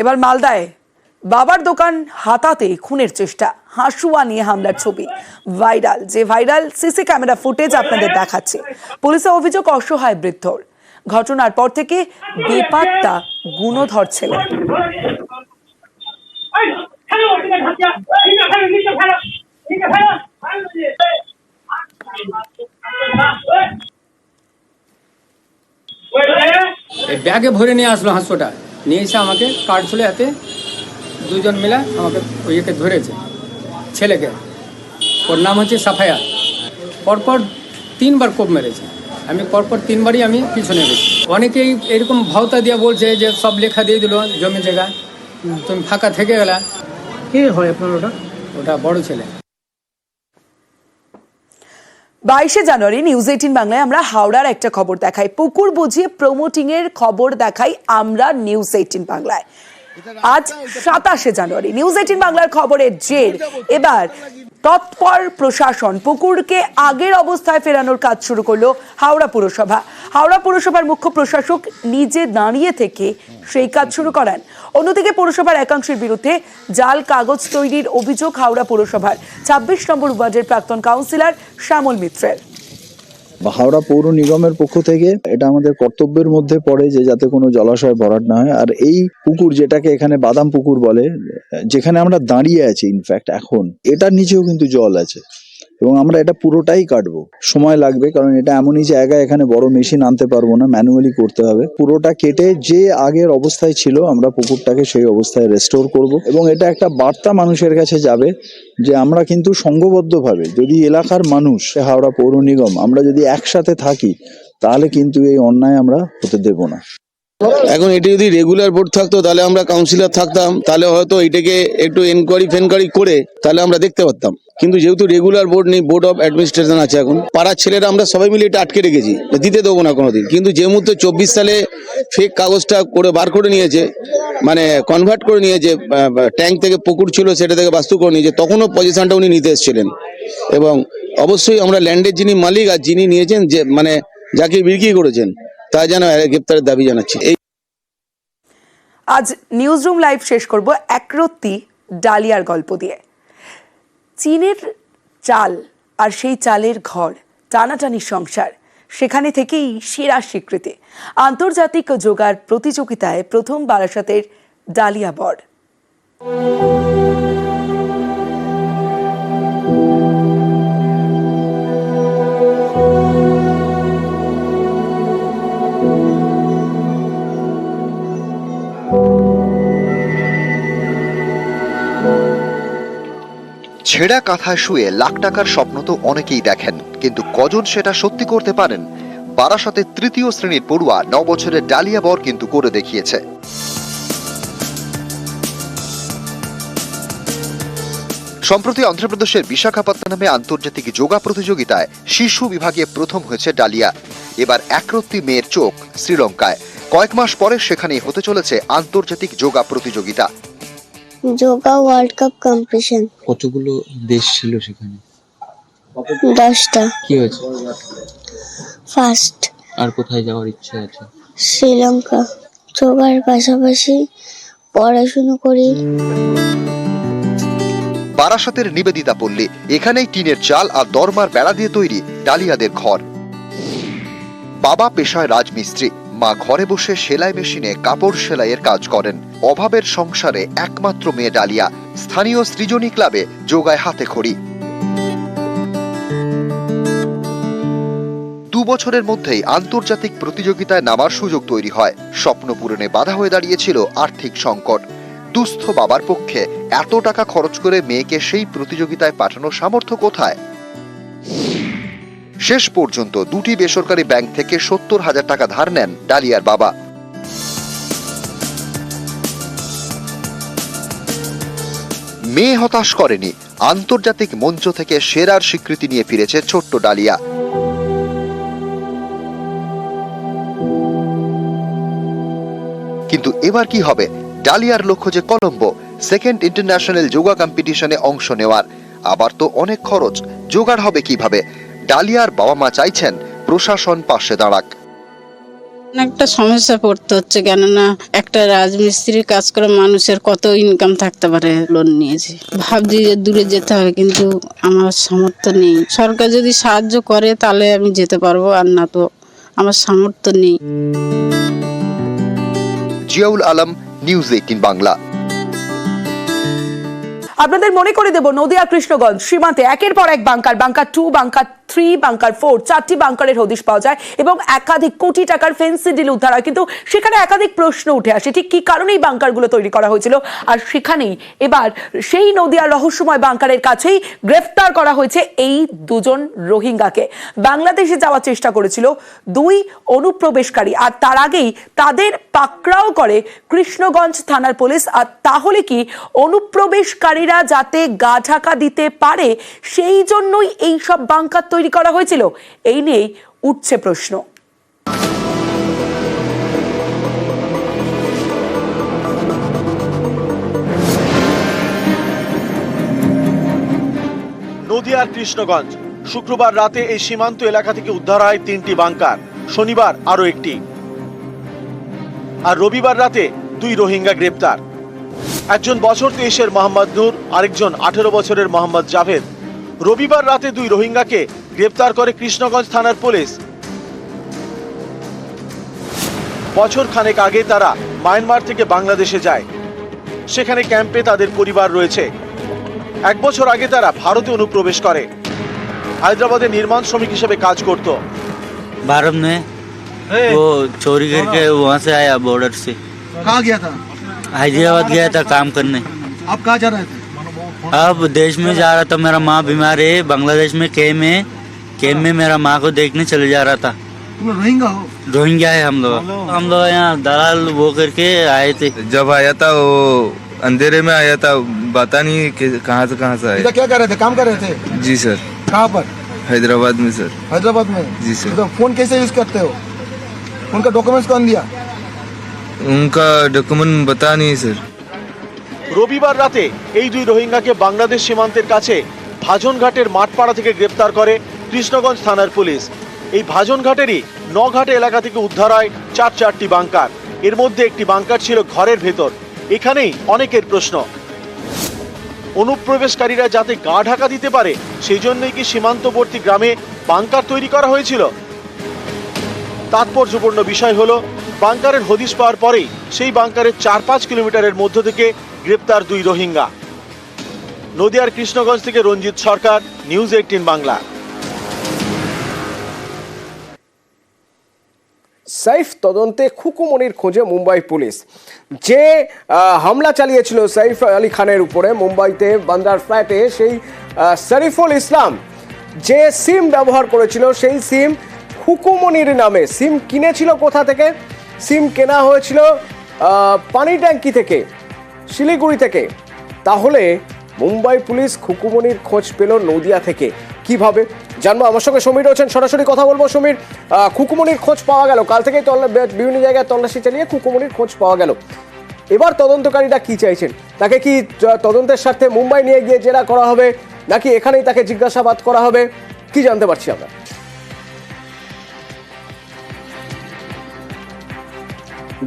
এবার মালদায় বাবার দোকান হাতাতে খুনের চেষ্টা, হাসুয়া নিয়ে হামলার ছবি। ভাইরাল, যে ভাইরাল সিসি ক্যামেরা ফুটেজ আপনাদের দেখাচ্ছে। পুলিশের অভিযোগ, অসহায় বৃদ্ধর। ঘটনার পর থেকে বেপাত্তা গুণধর ছেলে। ব্যাগে ভরে নিয়ে আসলো হাঁসোটা নিয়ে এসে আমাকে কাটছিল এতে দুজন মিলে আমাকে ওইকে ধরেছে ছেলেকে। ওর নাম হচ্ছে সাফায়া। পরপর তিনবার কোপ মেরেছে। আমি পরপর তিনবারই আমি পিছনে গেছি। অনেকেই এরকম ভাওতা দিয়ে বলছে যে সব লেখা দিয়ে দিল জমি জায়গা। তুমি ফাঁকা থেকে গেলা। কে হয় আপনার ওটা? ওটা বড় ছেলে। বাইশে জানুয়ারি নিউজ এইটিন বাংলায় আমরা হাওড়ার একটা খবর দেখাই। পুকুর বুঝিয়ে প্রমোটিং এর খবর দেখাই আমরা নিউজ এইটিন বাংলায়। আজ সাতাশে জানুয়ারি। নিউজ এইটিন বাংলার খবরের জের। এবার তৎপর প্রশাসন পুকুরকে আগের অবস্থায় ফেরানোর কাজ শুরু করল হাওড়া পুরসভা। হাওড়া পুরসভার মুখ্য প্রশাসক নিজে দাঁড়িয়ে থেকে সেই কাজ শুরু করেন। অন্যদিকে পুরসভার একাংশের বিরুদ্ধে জাল কাগজ তৈরির অভিযোগ হাওড়া পুরসভার। ছাব্বিশ নম্বর ওয়ার্ডের প্রাক্তন কাউন্সিলর শ্যামল মিত্রের। হাওড়া পৌর নিগমের পক্ষ থেকে এটা আমাদের কর্তব্যের মধ্যে পড়ে যে যাতে কোনো জলাশয় ভরাট না হয়। আর এই পুকুর যেটাকে এখানে বাদাম পুকুর বলে, যেখানে আমরা দাঁড়িয়ে আছি ইনফ্যাক্ট এখন, এটার নিচেও কিন্তু জল আছে। এবং আমরা এটা পুরোটাই কাটবো। সময় লাগবে, কারণ এটা এমনই জায়গায় এখানে বড় মেশিন আনতে পারব না, ম্যানুয়ালি করতে হবে। পুরোটা কেটে যে আগের অবস্থায় ছিল, আমরা পুকুরটাকে সেই অবস্থায় রেস্টোর করব। এবং এটা একটা বার্তা মানুষের কাছে যাবে যে, আমরা কিন্তু সংঘবদ্ধভাবে যদি এলাকার মানুষ হাওড়া পৌর নিগম, আমরা যদি একসাথে থাকি, তাহলে কিন্তু এই অন্যায় আমরা হতে দেব না। এখন এটা যদি রেগুলার বোর্ড থাকতো, তাহলে আমরা কাউন্সিলর থাকতাম, তাহলে হয়তো এটাকে একটু এনকোয়ারি ফেনকোয়ারি করে, তাহলে আমরা দেখতে পারতাম। কিন্তু যেহেতু রেগুলার বোর্ড নেই বোর্ড অফ অ্যাডমিনিস্ট্রেশন আছে এখন, পাড়ার ছেলেরা আমরা সবাই মিলে এটা আটকে রেখেছি দিতে দেবো না কোনোদিন। কিন্তু যে মুহূর্তে চব্বিশ সালে ফেক কাগজটা করে বার করে নিয়েছে মানে কনভার্ট করে নিয়েছে ট্যাঙ্ক থেকে পুকুর ছিল, সেটা থেকে বাস্তু করে নিয়েছে, তখনও পজিশনটা উনি নিতে এসেছিলেন। এবং অবশ্যই আমরা ল্যান্ডের যিনি মালিক আর যিনি নিয়েছেন, যে মানে যাকে বিক্রি করেছেন তা যেন গ্রেপ্তারের দাবি জানাচ্ছি। এই আজ নিউজ রুম লাইভ শেষ করব একরত্তি ডালিয়ার গল্প দিয়ে। চীনের চাল আর সেই চালের ঘর, টানাটানি সংসার, সেখানে থেকেই সেরা স্বীকৃতি। আন্তর্জাতিক যোগার প্রতিযোগিতায় প্রথম বারাসাতের ডালিয়া বর। ছেঁড়া কাঁথায় শুয়ে লাখ টাকার স্বপ্ন তো অনেকেই দেখেন, কিন্তু কজন সেটা সত্যি করতে পারেন? বারাসাতের তৃতীয় শ্রেণির পড়ুয়া ন বছরের ডালিয়া বর কিন্তু করে দেখিয়েছে। সম্প্রতি অন্ধ্রপ্রদেশের বিশাখাপত্তনমে আন্তর্জাতিক যোগা প্রতিযোগিতায় শিশু বিভাগে প্রথম হয়েছে ডালিয়া। এবার একরত্তি মেয়ের চোখ শ্রীলঙ্কায়। কয়েক মাস পরে সেখানেই হতে চলেছে আন্তর্জাতিক যোগা প্রতিযোগিতা। Yoga world cup competition. কতগুলো দেশ ছিল সেখানে? দশটা। কি হয়েছে? ফার্স্ট আর কোথায় যাওয়ার ইচ্ছে আছে? শ্রীলঙ্কা। যোগার পাশাপাশি পড়াশুনো করি। বারাসাতের নিবেদিতা পল্লী এখানেই টিনের চাল আর দরমার বেড়া দিয়ে তৈরি ডালিয়াদের ঘর। বাবা পেশায় রাজমিস্ত্রি মা ঘরে বসে সেলাই মেশিনে কাপড় সেলাইয়ের কাজ করেন। অভাবের সংসারে একমাত্র মেয়ে ডালিয়া। স্থানীয় সৃজনী ক্লাবে যোগায় হাতে খড়ি। দু বছরের মধ্যেই আন্তর্জাতিক প্রতিযোগিতায় নামার সুযোগ তৈরি হয়। স্বপ্ন পূরণে বাধা হয়ে দাঁড়িয়েছিল আর্থিক সংকট। দুস্থ বাবার পক্ষে এত টাকা খরচ করে মেয়েকে সেই প্রতিযোগিতায় পাঠানোর সামর্থ্য কোথায়? শেষ পর্যন্ত দুটি বেসরকারি ব্যাংক থেকে সত্তর হাজার টাকা ধার নেন ডালিয়ার বাবা। মেয়ে হতাশ করেনি, আন্তর্জাতিক মঞ্চ থেকে সেরার স্বীকৃতি নিয়ে ফিরেছে ছোট্ট ডালিয়া। কিন্তু এবার কি হবে? ডালিয়ার লক্ষ্য যে কলম্বো, সেকেন্ড ইন্টারন্যাশনাল যোগা কম্পিটিশনে অংশ নেওয়ার। আবার তো অনেক খরচ, জোগাড় হবে কীভাবে? ডালিয়ার বাবা মা চাইছেন প্রশাসন পাশে দাঁড়াক। একটা সমস্যা পড়তে হচ্ছে কেননা একটা রাজমিস্ত্রির কাজ করে মানুষের কত ইনকাম থাকতে পারে লোন নিয়েছে। ভাবছি যে দূরে যেতে হবে কিন্তু আমার সামর্থ্য নেই। সরকার যদি সাহায্য করে তাহলে আমি যেতে পারব আর না তো আমার সামর্থ্য নেই। Ziaul Alam news eighteen Bangla. আপনাদের মনে করে দেব নদিয়া কৃষ্ণগঞ্জ সীমান্তে একের পর এক bunker bunker two bunker three bunker, four, চারটি বাংকারের হদিশ পাওয়া যায় এবং একাধিক কোটি টাকার ফেন্সি ডিল উদ্ধার হয়। কিন্তু সেখানে একাধিক প্রশ্ন উঠে আসে, ঠিক কি কারণে এই বাংকারগুলো তৈরি করা হয়েছিল? আর সেখানেই এবার সেই নদিয়ার রহস্যময় বাংকারের কাছেই গ্রেফতার করা হয়েছে এই দুজন রোহিঙ্গাকে। বাংলাদেশে যাওয়ার চেষ্টা করেছিল দুই অনুপ্রবেশকারী, আর তার আগেই তাদের পাকড়াও করে কৃষ্ণগঞ্জ থানার পুলিশ। আর তাহলে কি অনুপ্রবেশকারীরা যাতে গা ঢাকা দিতে পারে, সেই জন্যই এই সব বাংকার তৈরি করা হয়েছিল। এই নিয়েই উঠছে প্রশ্ন। নদিয়ার কৃষ্ণগঞ্জ। শুক্রবার রাতে এই সীমান্ত এলাকা থেকে উদ্ধার হয় তিনটি বাংকার। শনিবার আরও একটি। আর রবিবার রাতে দুই রোহিঙ্গা গ্রেপ্তার। একজন বছর তেইশের মোহাম্মদ নূর, আরেকজন আঠেরো বছরের মোহাম্মদ জাভেদ। রবিবার রাতে দুই রোহিঙ্গাকে গ্রেপ্তার করে কৃষ্ণগঞ্জ থানার পুলিশ বছর খানেক আগে তারা মায়ানমার থেকে বাংলাদেশে যায় সেখানে ক্যাম্পে তাদের পরিবার রয়েছে এক বছর আগে তারা ভারতে অনুপ্রবেশ করে হায়দ্রাবাদে নির্মাণ শ্রমিক হিসেবে কাজ করত भारत में वो चोरी करके वहाँ से आया बॉर्डर से कहाँ गया था हैदराबाद गया था काम करने आप कहाँ जा रहे थे अब देश में जा रहा था मेरा माँ बीमार है बांग्लादेश में कैम है कैम में मेरा माँ को देखने चले जा रहा था तुम लोग रोहिंगा हो रोहिंग्या है हम लोग हम लोग यहाँ दलाल वो करके आए थे जब आया था वो अंधेरे में आया था पता नहीं कि कहाँ से कहाँ से आया इधर क्या कर रहे थे काम कर रहे थे जी सर कहाँ पर हैदराबाद में सर हैदराबाद में जी सर। तो फोन कैसे यूज करते हो उनका डॉक्यूमेंट्स कौन दिया उनका डॉक्यूमेंट बता नहीं सर রবিবার রাতে এই দুই রোহিঙ্গাকে বাংলাদেশ সীমান্তের কাছে ভাজনঘাটের মাঠপাড়া থেকে গ্রেপ্তার করে কৃষ্ণগঞ্জ থানার পুলিশ। এই ভাজনঘাটেরই নঘাটে এলাকা থেকে উদ্ধার হয় চার চারটি বাংকার। এর মধ্যে একটি বাংকার ছিল ঘরের ভেতর। এখানেই অনেকের প্রশ্ন। অনুপ্রবেশকারীরা যাতে গা ঢাকা দিতে পারে সেই জন্যই কি সীমান্তবর্তী গ্রামে বাংকার তৈরি করা হয়েছিল? তাৎপর্যপূর্ণ বিষয় হলো, বাংকারের হদিশ পাওয়ার পরেই সেই বাংকারের চার পাঁচ কিলোমিটারের মধ্য থেকে গ্রেপ্তার দুই রোহিঙ্গা। নদিয়ার কৃষ্ণগঞ্জ থেকে রঞ্জিত সরকার, নিউজ এইটিন বাংলা। সাইফ তদন্তে খুকুমনির খোঁজে মুম্বাই পুলিশ। যে হামলা চালিয়েছিল সাইফ আলী খানের উপরে মুম্বাইতে বান্দার ফ্ল্যাটে সেই শরীফুল ইসলাম। যে সিম ব্যবহার করেছিল সেই সিম খুকুমনির নামে। সিম কিনেছিল কোথা থেকে? সিম কেনা হয়েছিল পানি ট্যাঙ্কি থেকে, শিলিগুড়ি থেকে। তাহলে মুম্বাই পুলিশ খুকুমনির খোঁজ পেল নদিয়া থেকে। কীভাবে? জানব। আমার সঙ্গে সমীর রয়েছেন। সরাসরি কথা বলব সমীর খুকুমনির খোঁজ পাওয়া গেল। কাল থেকেই বিভিন্ন জায়গায় তল্লাশি চালিয়ে খুকুমনির খোঁজ পাওয়া গেল। এবার তদন্তকারীরা কি চাইছেন? তাকে কি তদন্তের স্বার্থে মুম্বাই নিয়ে গিয়ে জেরা করা হবে, নাকি এখানেই তাকে জিজ্ঞাসাবাদ করা হবে? কি জানতে পারছি আমরা।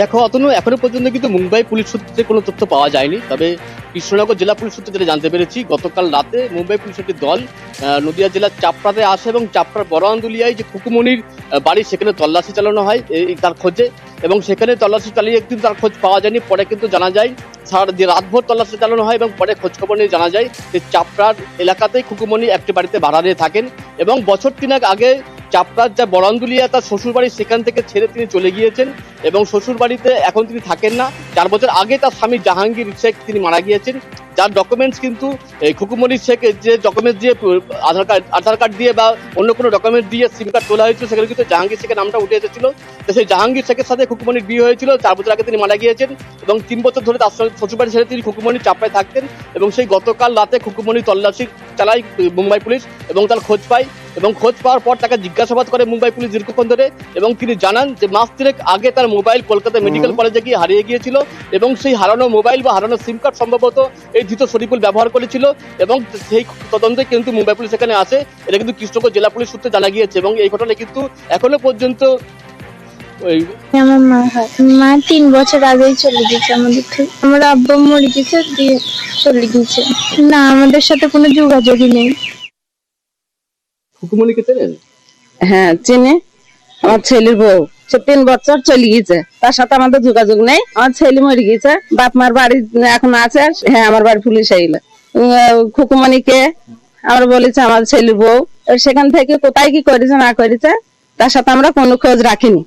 দেখো, অতনু, এখনও পর্যন্ত কিন্তু মুম্বাই পুলিশ সূত্রে কোনো তথ্য পাওয়া যায়নি। তবে কৃষ্ণনগর জেলা পুলিশ সূত্রে যেটা জানতে পেরেছি, গতকাল রাতে মুম্বাই পুলিশের একটি দল নদিয়া জেলার চাপড়াতে আসে এবং চাপড়ার বড় আন্দুলিয়ায় যে খুকুমনির বাড়ি, সেখানে তল্লাশি চালানো হয়, এই তার খোঁজে। এবং সেখানে তল্লাশি চালিয়ে কিন্তু তার খোঁজ পাওয়া যায়নি, পরে কিন্তু জানা যায়, সারা যে রাতভর তল্লাশি চালানো হয় এবং পরে খোঁজখবর নিয়ে জানা যায় যে চাপড়ার এলাকাতেই খুকুমনি একটি বাড়িতে ভাড়া নিয়ে থাকেন। এবং বছর তিনাক আগে চাপড়ার যা বরান্দুলিয়া তার শ্বশুরবাড়ি, সেখান থেকে ছেড়ে তিনি চলে গিয়েছেন এবং শ্বশুরবাড়িতে এখন তিনি থাকেন না। চার বছর আগে তার স্বামী জাহাঙ্গীর শেখ তিনি মারা গিয়েছেন। যার ডকুমেন্টস কিন্তু, এই খুকুমনি শেখের যে ডকুমেন্টস দিয়ে, আধার কার্ড আধার কার্ড দিয়ে বা অন্য কোনো ডকুমেন্ট দিয়ে সিম কার্ড তোলা হয়েছিল, সেখানে কিন্তু জাহাঙ্গীর শেখের নামটা উঠে এসেছিল। তো সেই জাহাঙ্গীর শেখের সাথে খুকুমনির বিয়ে হয়েছিল, চার বছর আগে তিনি মারা গিয়েছেন এবং তিন বছর ধরে তার সঙ্গে শ্বশুরবাড়ি ছেড়ে তিনি খুকুমনি চাপায় থাকতেন এবং সেই গতকাল রাতে খুকুমনি তল্লাশি চালায় মুম্বাই পুলিশ এবং তার খোঁজ পায়। এবং খোঁজ পাওয়ার পর তাকে জিজ্ঞাসাবাদ করে মুম্বাই পুলিশ দীর্ঘক্ষণ ধরে এবং তিনি জানান যে মাস তিনেক আগে তার মোবাইল কলকাতা মেডিকেল কলেজে গিয়ে হারিয়ে গিয়েছিল এবং সেই হারানো মোবাইল বা হারানো সিম কার্ড সম্ভবত এই ধৃত শরীফুল ব্যবহার করেছিল এবং সেই তদন্তে কিন্তু মুম্বাই পুলিশ এখানে আসে। এটা কিন্তু কৃষ্ণগঞ্জ জেলা পুলিশ সূত্রে জানা গিয়েছে এবং এই ঘটনায় কিন্তু এখনও পর্যন্ত আমার মা হয়? মা তিন বছর আগেই চলে গেছে আমাদের থেকে। আমার আব্বা মরে গেছে দিয়ে চলে গেছে না আমাদের সাথে কোনো যোগাযোগই নেই। খুকুমণিকে চেনেন? হ্যাঁ চিনি। আমার ছেলের বউ। সে তিন বছর চলে গিয়েছে। তার সাথে আমাদের যোগাযোগ নেই। আমার ছেলে মরে গেছে বাপ মার বাড়ি এখন আছে। হ্যাঁ আমার বাড়ি পুলিশ আইলে খুকুমণিকে আমরা বলেছে আমার ছেলের বউ। সেখান থেকে কোথায় কি করেছে, না করেছে, তার সাথে আমরা কোনো খোঁজ রাখিনি।